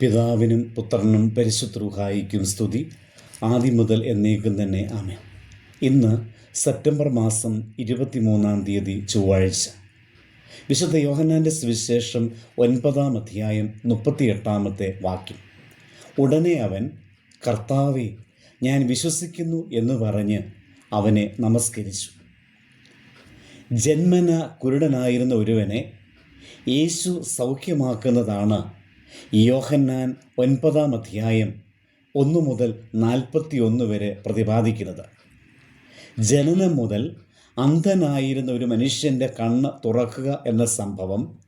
പിതാവിനും പുത്രനും പരിശുദ്ധ്രുഹായിക്കും സ്തുതി. ആദ്യം മുതൽ എന്നേക്കും തന്നെ ആമേ ഇന്ന് സെപ്റ്റംബർ മാസം ഇരുപത്തിമൂന്നാം തീയതി ചൊവ്വാഴ്ച. വിശുദ്ധ യോഹന്നാന്റെ സുവിശേഷം ഒൻപതാം അധ്യായം മുപ്പത്തിയെട്ടാമത്തെ വാക്യം. ഉടനെ അവൻ കർത്താവെ ഞാൻ വിശ്വസിക്കുന്നു എന്ന് പറഞ്ഞ് അവനെ നമസ്കരിച്ചു. ജന്മന കുരുടനായിരുന്ന ഒരുവനെ യേശു സൗഖ്യമാക്കുന്നതാണ് യോഹന്നാൻ ഒൻപതാം അധ്യായം ഒന്ന് മുതൽ നാൽപ്പത്തി ഒന്ന് വരെ പ്രതിപാദിക്കുന്നത്. ജനനം മുതൽ അന്ധനായിരുന്ന ഒരു മനുഷ്യന്റെ കണ്ണ് തുറക്കുക എന്ന സംഭവം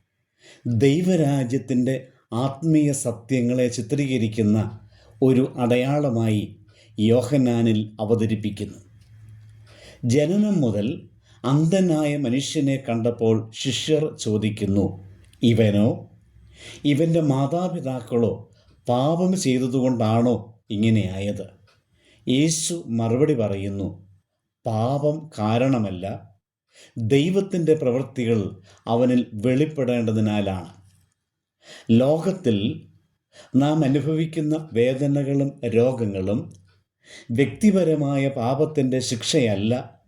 ദൈവരാജ്യത്തിന്റെ ആത്മീയ സത്യങ്ങളെ ചിത്രീകരിക്കുന്ന ഒരു അടയാളമായി യോഹന്നാനിൽ അവതരിപ്പിക്കുന്നു. ജനനം മുതൽ അന്ധനായ മനുഷ്യനെ കണ്ടപ്പോൾ ശിഷ്യർ ചോദിക്കുന്നു ഇവനോ ഇവന്റെ മാതാപിതാക്കളോ പാപം ചെയ്തതുകൊണ്ടാണോ ഇങ്ങനെയായത്? യേശു മറുപടി പറയുന്നു പാപം കാരണമല്ല ദൈവത്തിന്റെ പ്രവൃത്തികൾ അവനിൽ വെളിപ്പെടേണ്ടതിനാലാണ്. ലോകത്തിൽ നാം അനുഭവിക്കുന്ന വേദനകളും രോഗങ്ങളും വ്യക്തിപരമായ പാപത്തിന്റെ ശിക്ഷയല്ല.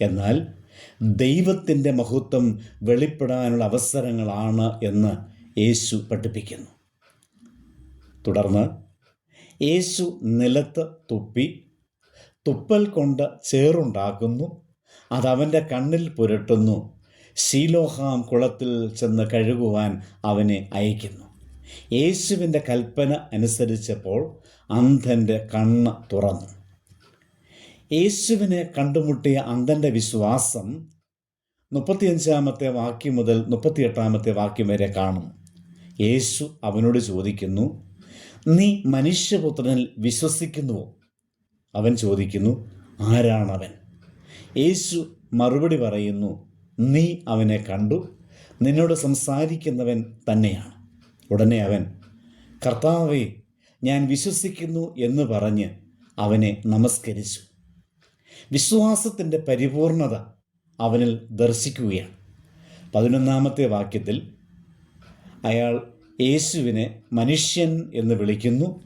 എന്നാൽ ദൈവത്തിന്റെ മഹത്വം വെളിപ്പെടാനുള്ള അവസരങ്ങളാണ് എന്ന് യേശു പഠിപ്പിക്കുന്നു. തുടർന്ന് യേശു നിലത്ത് തുപ്പി തുപ്പൽ കൊണ്ട് ചേറുണ്ടാക്കുന്നു. അതവന്റെ കണ്ണിൽ പുരട്ടുന്നു. ശീലോഹാം കുളത്തിൽ ചെന്ന് കഴുകുവാൻ അവനെ അയക്കുന്നു. യേശുവിന്റെ കൽപ്പന അനുസരിച്ചപ്പോൾ അന്ധന്റെ കണ്ണ് തുറന്നു. യേശുവിനെ കണ്ടുമുട്ടിയ അന്ധന്റെ വിശ്വാസം മുപ്പത്തിയഞ്ചാമത്തെ വാക്യം മുതൽ മുപ്പത്തിയെട്ടാമത്തെ വാക്യം വരെ കാണും. യേശു അവനോട് ചോദിക്കുന്നു നീ മനുഷ്യപുത്രനിൽ വിശ്വസിക്കുന്നുവോ? അവൻ ചോദിക്കുന്നു ആരാണവൻ? യേശു മറുപടി പറയുന്നു നീ അവനെ കണ്ടു. നിന്നോട് സംസാരിക്കുന്നവൻ തന്നെയാണ്. ഉടനെ അവൻ കർത്താവെ ഞാൻ വിശ്വസിക്കുന്നു എന്ന് പറഞ്ഞ് അവനെ നമസ്കരിച്ചു. വിശ്വാസത്തിന്റെ പരിപൂർണത അവനിൽ ദർശിക്കുകയാണ്. പതിനൊന്നാമത്തെ വാക്യത്തിൽ അയാൾ യേശുവിനെ മനുഷ്യൻ എന്ന് വിളിക്കുന്നു.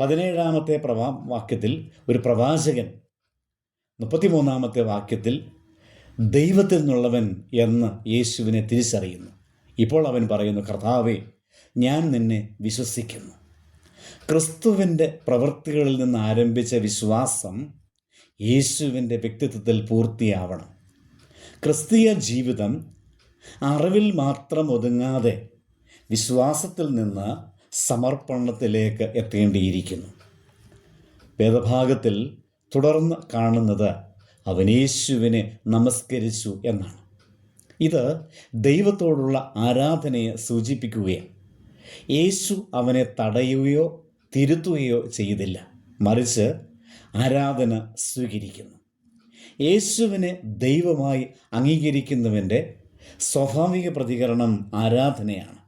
പതിനേഴാമത്തെ പ്രവാ വാക്യത്തിൽ ഒരു പ്രവാചകൻ മുപ്പത്തിമൂന്നാമത്തെ വാക്യത്തിൽ ദൈവത്തിൽ നിന്നുള്ളവൻ എന്ന് യേശുവിനെ തിരിച്ചറിയുന്നു. ഇപ്പോൾ അവൻ പറയുന്നു കർത്താവേ ഞാൻ നിന്നെ വിശ്വസിക്കുന്നു. ക്രിസ്തുവിന്റെ പ്രവൃത്തികളിൽ നിന്ന് ആരംഭിച്ച വിശ്വാസം യേശുവിന്റെ വ്യക്തിത്വത്തിൽ പൂർത്തിയാവണം. ക്രിസ്തീയ ജീവിതം അറിവിൽ മാത്രം ഒതുങ്ങാതെ വിശ്വാസത്തിൽ നിന്ന് സമർപ്പണത്തിലേക്ക് എത്തേണ്ടിയിരിക്കുന്നു. വേദഭാഗത്തിൽ തുടർന്ന് കാണുന്നത് അവനേശുവിനെ നമസ്കരിച്ചു എന്നാണ്. ഇത് ദൈവത്തോടുള്ള ആരാധനയെ സൂചിപ്പിക്കുകയാണ്. യേശു അവനെ തടയുകയോ തിരുത്തുകയോ ചെയ്തില്ല. മറിച്ച് ആരാധന സ്വീകരിക്കുന്നു. യേശുവിനെ ദൈവമായി അംഗീകരിക്കുന്നവന്റെ സ്വാഭാവിക പ്രതികരണം ആരാധനയാണ്.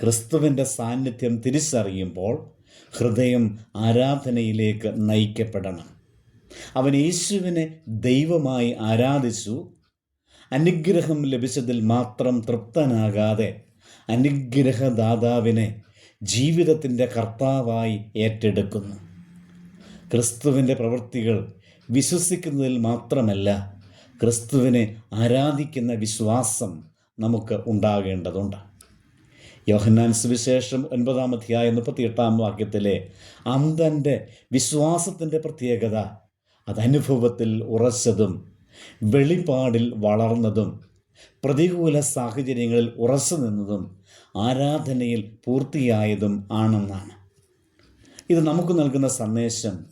ക്രിസ്തുവിന്റെ സാന്നിധ്യം തിരിച്ചറിയുമ്പോൾ ഹൃദയം ആരാധനയിലേക്ക് നയിക്കപ്പെടണം. അവൻ യേശുവിനെ ദൈവമായി ആരാധിച്ചു. അനുഗ്രഹം ലഭിച്ചതിൽ മാത്രം തൃപ്തനാകാതെ അനുഗ്രഹദാതാവിനെ ജീവിതത്തിന്റെ കർത്താവായി ഏറ്റെടുക്കുന്നു. ക്രിസ്തുവിന്റെ പ്രവൃത്തികൾ വിശ്വസിക്കുന്നതിൽ മാത്രമല്ല ക്രിസ്തുവിനെ ആരാധിക്കുന്ന വിശ്വാസം നമുക്ക് ഉണ്ടാകേണ്ടതുണ്ട്. യോഹന്നാൻ സുവിശേഷം ഒൻപതാം അധ്യായം മുപ്പത്തി എട്ടാം വാക്യത്തിലെ അന്തന്റെ വിശ്വാസത്തിന്റെ പ്രത്യേകത അതനുഭവത്തിൽ ഉറച്ചതും വെളിപാടിൽ വളർന്നതും പ്രതികൂല സാഹചര്യങ്ങളിൽ ഉറച്ചു നിന്നതും ആരാധനയിൽ പൂർത്തിയായതും ആണെന്നാണ്. ഇത് നമുക്ക് നൽകുന്ന സന്ദേശം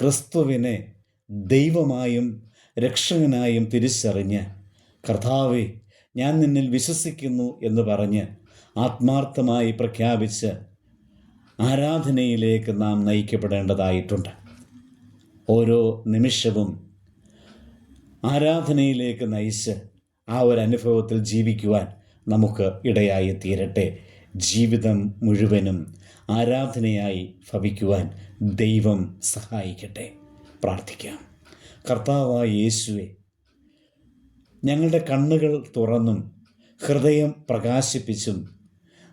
ക്രിസ്തുവിനെ ദൈവമായും രക്ഷകനായും തിരിച്ചറിഞ്ഞ് കർത്താവെ ഞാൻ നിന്നിൽ വിശ്വസിക്കുന്നു എന്ന് പറഞ്ഞ് ആത്മാർത്ഥമായി പ്രഖ്യാപിച്ച് ആരാധനയിലേക്ക് നാം നയിക്കപ്പെടേണ്ടതായിട്ടുണ്ട്. ഓരോ നിമിഷവും ആരാധനയിലേക്ക് നയിച്ച് ആ ഒരു അനുഭവത്തിൽ ജീവിക്കുവാൻ നമുക്ക് ഇടയായി തീരട്ടെ ജീവിതം മുഴുവനും ആരാധനയായി ഭവിക്കുവാൻ ദൈവം സഹായിക്കട്ടെ. പ്രാർത്ഥിക്കാം. കർത്താവായ യേശുവെ ഞങ്ങളുടെ കണ്ണുകൾ തുറന്നും ഹൃദയം പ്രകാശിപ്പിച്ചും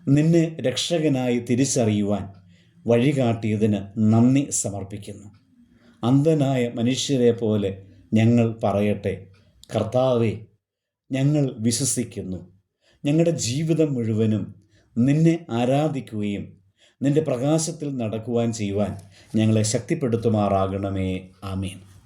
നിന്നെ രക്ഷകനായി തിരിച്ചറിയുവാൻ വഴികാട്ടിയതിന് നന്ദി സമർപ്പിക്കുന്നു. അന്ധനായ മനുഷ്യരെ പോലെ ഞങ്ങൾ പറയട്ടെ. കർത്താവെ ഞങ്ങൾ വിശ്വസിക്കുന്നു. ഞങ്ങളുടെ ജീവിതം മുഴുവനും നിന്നെ ആരാധിക്കുകയും നിന്റെ പ്രകാശത്തിൽ നടക്കുവാൻ ചെയ്യുവാൻ ഞങ്ങളെ ശക്തിപ്പെടുത്തുമാറാകണമേ. ആമീൻ.